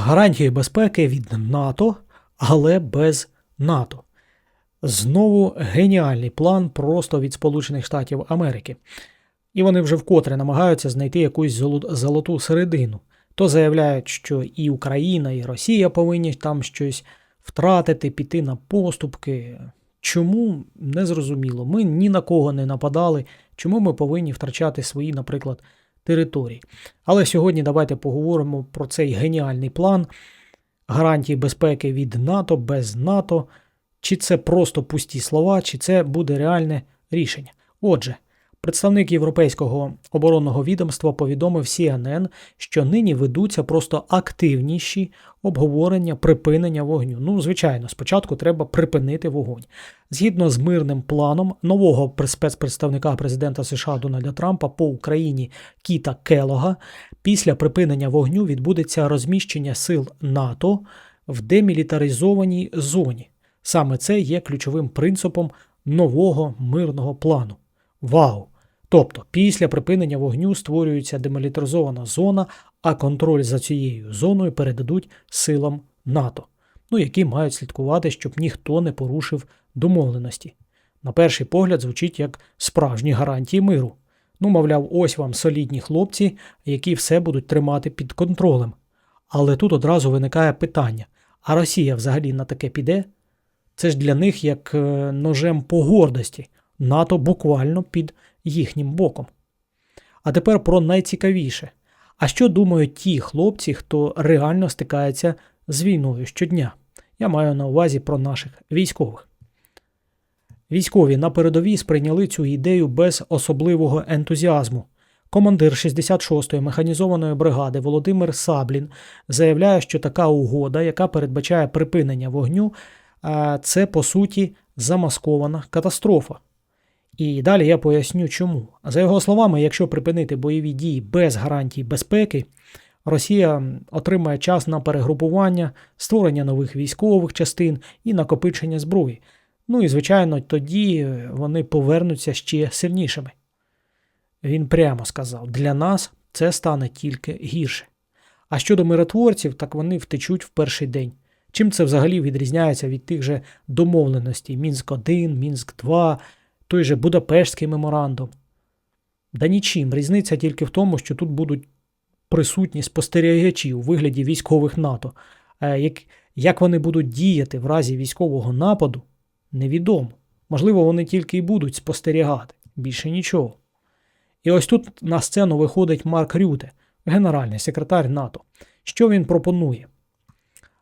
гарантії безпеки від НАТО, але без НАТО. Знову геніальний план просто від Сполучених Штатів Америки. І вони вже вкотре намагаються знайти якусь золо- золоту середину. То заявляють, що і Україна, і Росія повинні там щось втратити, піти на поступки. Чому не зрозуміло. Ми ні на кого не нападали. Чому ми повинні втрачати свої, наприклад, території? Але сьогодні давайте поговоримо про цей геніальний план гарантії безпеки від НАТО без НАТО. Чи це просто пусті слова, чи це буде реальне рішення? Отже, представник Європейського оборонного відомства повідомив CNN, що нині ведуться просто активніші обговорення припинення вогню. Ну, звичайно, спочатку треба припинити вогонь. Згідно з мирним планом нового пр- спецпредставника президента США Дональда Трампа по Україні Кіта Келога, після припинення вогню відбудеться розміщення сил НАТО в демілітаризованій зоні. Саме це є ключовим принципом нового мирного плану. Вау! Тобто, після припинення вогню створюється демілітаризована зона, а контроль за цією зоною передадуть силам НАТО, ну які мають слідкувати, щоб ніхто не порушив домовленості. На перший погляд звучить як справжні гарантії миру. Ну, мовляв, ось вам солідні хлопці, які все будуть тримати під контролем. Але тут одразу виникає питання: а Росія взагалі на таке піде? Це ж для них як е, ножем по гордості. НАТО буквально під їхнім боком. А тепер про найцікавіше. А що думають ті хлопці, хто реально стикається з війною щодня? Я маю на увазі про наших військових. Військові на передовій сприйняли цю ідею без особливого ентузіазму. Командир 66-ї механізованої бригади Володимир Саблін заявляє, що така угода, яка передбачає припинення вогню, це по суті замаскована катастрофа. І далі я поясню чому. За його словами, якщо припинити бойові дії без гарантій безпеки, Росія отримає час на перегрупування, створення нових військових частин і накопичення зброї. Ну і, звичайно, тоді вони повернуться ще сильнішими. Він прямо сказав: для нас це стане тільки гірше. А щодо миротворців, так вони втечуть в перший день. Чим це взагалі відрізняється від тих же домовленостей Мінськ 1, Мінськ 2, той же Будапештський меморандум? Да нічим. Різниця тільки в тому, що тут будуть присутні спостерігачі у вигляді військових НАТО. Е, Як, вони будуть діяти в разі військового нападу, невідомо. Можливо, вони тільки і будуть спостерігати, більше нічого. І ось тут на сцену виходить Марк Рюте, генеральний секретар НАТО. Що він пропонує?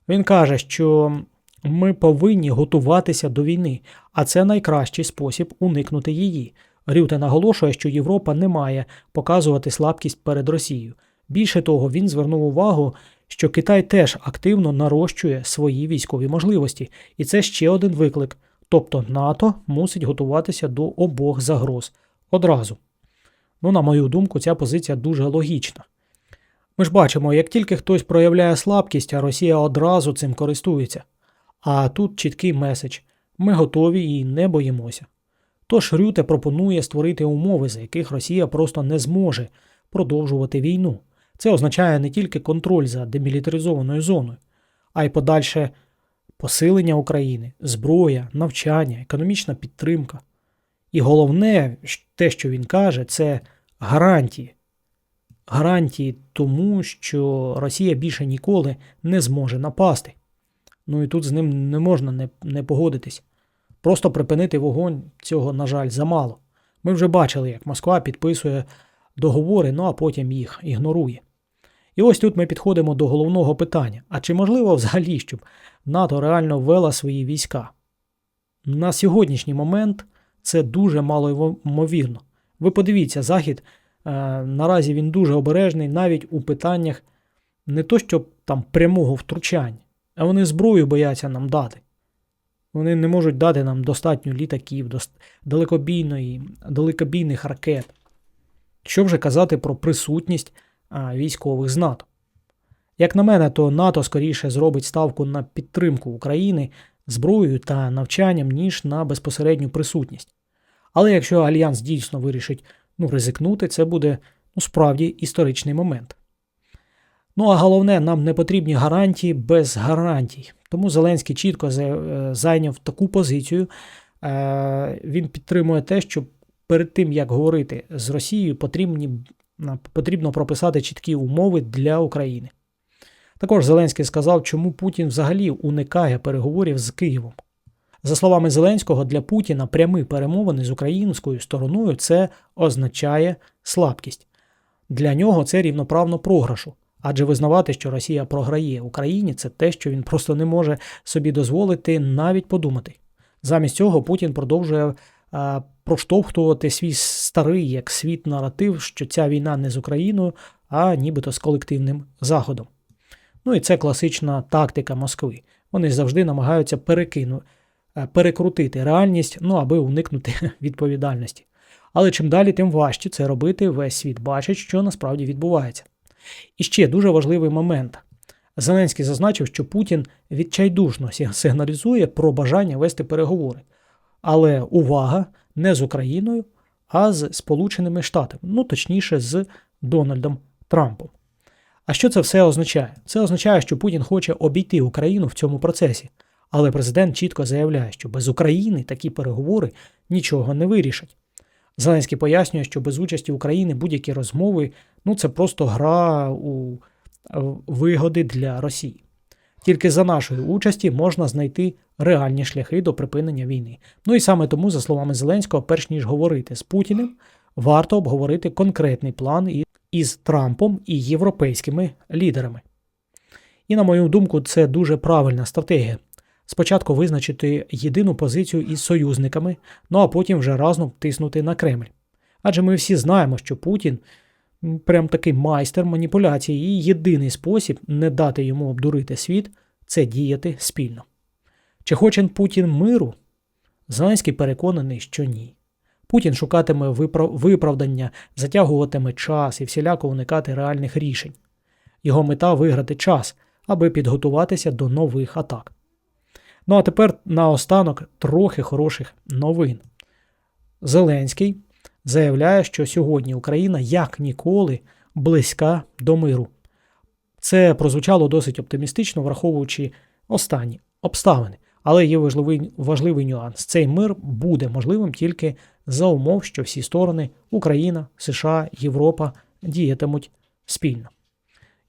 Він каже, що ми повинні готуватися до війни, а це найкращий спосіб уникнути її. Рюте наголошує, що Європа не має показувати слабкість перед Росією. Більше того, він звернув увагу, що Китай теж активно нарощує свої військові можливості, і це ще один виклик. Тобто НАТО мусить готуватися до обох загроз одразу. Ну, на мою думку, ця позиція дуже логічна. Ми ж бачимо, як тільки хтось проявляє слабкість, а Росія одразу цим користується. А тут чіткий меседж ми готові і не боїмося. Тож Рюте пропонує створити умови, за яких Росія просто не зможе продовжувати війну. Це означає не тільки контроль за демілітаризованою зоною, а й подальше посилення України, зброя, навчання, економічна підтримка. І головне, те, що він каже, це гарантії. Гарантії тому, що Росія більше ніколи не зможе напасти. Ну і тут з ним не можна не, не погодитись. Просто припинити вогонь цього, на жаль, замало. Ми вже бачили, як Москва підписує договори, ну а потім їх ігнорує. І ось тут ми підходимо до головного питання: а чи можливо взагалі, щоб НАТО реально ввела свої війська? На сьогоднішній момент це дуже мало ймовірно. Ви подивіться, Захід е, наразі він дуже обережний навіть у питаннях не то, що там прямого втручання, а вони зброю бояться нам дати. Вони не можуть дати нам достатньо літаків, дос- далекобійної, далекобійних ракет. Що вже казати про присутність а, військових з НАТО. Як на мене, то НАТО скоріше зробить ставку на підтримку України зброєю та навчанням, ніж на безпосередню присутність. Але якщо Альянс дійсно вирішить ну, ризикнути, це буде ну, справді історичний момент. Ну а головне, нам не потрібні гарантії без гарантій. Тому Зеленський чітко е, зайняв таку позицію. Е, Він підтримує те, що перед тим як говорити з Росією, потрібні, потрібно прописати чіткі умови для України. Також Зеленський сказав, чому Путін взагалі уникає переговорів з Києвом. За словами Зеленського, для Путіна прямі перемовини з українською стороною це означає слабкість. Для нього це рівноправно програшу. Адже визнавати, що Росія програє Україні, це те, що він просто не може собі дозволити навіть подумати. Замість цього Путін продовжує а, проштовхувати свій старий як світ наратив, що ця війна не з Україною, а нібито з колективним Заходом. Ну і це класична тактика Москви. Вони завжди намагаються перекину, е, перекрутити реальність, ну аби уникнути відповідальності. Але чим далі, тим важче це робити. Весь світ бачить, що насправді відбувається. І ще дуже важливий момент. Зеленський зазначив, що Путін відчайдушно сигналізує про бажання вести переговори. Але увага не з Україною, а з Сполученими Штатами, ну точніше, з Дональдом Трампом. А що це все означає? Це означає, що Путін хоче обійти Україну в цьому процесі. Але президент чітко заявляє, що без України такі переговори нічого не вирішать. Зеленський пояснює, що без участі України будь-які розмови ну це просто гра у е, вигоди для Росії. Тільки за нашої участі можна знайти реальні шляхи до припинення війни. Ну і саме тому, за словами Зеленського, перш ніж говорити з Путіним, варто обговорити конкретний план із Трампом і європейськими лідерами. І, на мою думку, це дуже правильна стратегія. Спочатку визначити єдину позицію із союзниками, ну а потім вже разом тиснути на Кремль. Адже ми всі знаємо, що Путін прям такий майстер маніпуляції, і єдиний спосіб не дати йому обдурити світ це діяти спільно. Чи хоче Путін миру? Зеленський переконаний, що ні. Путін шукатиме виправдання, затягуватиме час і всіляко уникати реальних рішень. Його мета виграти час, аби підготуватися до нових атак. Ну а тепер наостанок трохи хороших новин. Зеленський заявляє, що сьогодні Україна як ніколи близька до миру. Це прозвучало досить оптимістично, враховуючи останні обставини. Але є важливий, важливий нюанс. Цей мир буде можливим тільки за умов, що всі сторони Україна, США, Європа діятимуть спільно.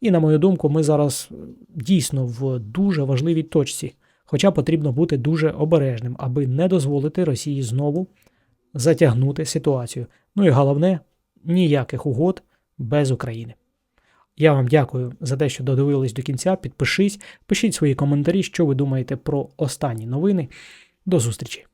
І, на мою думку, ми зараз е, дійсно в дуже важливій точці, хоча потрібно бути дуже обережним, аби не дозволити Росії знову затягнути ситуацію. Ну і головне, ніяких угод без України. Я вам дякую за те, що додивились до кінця. Підпишись, пишіть свої коментарі, що ви думаєте про останні новини. До зустрічі!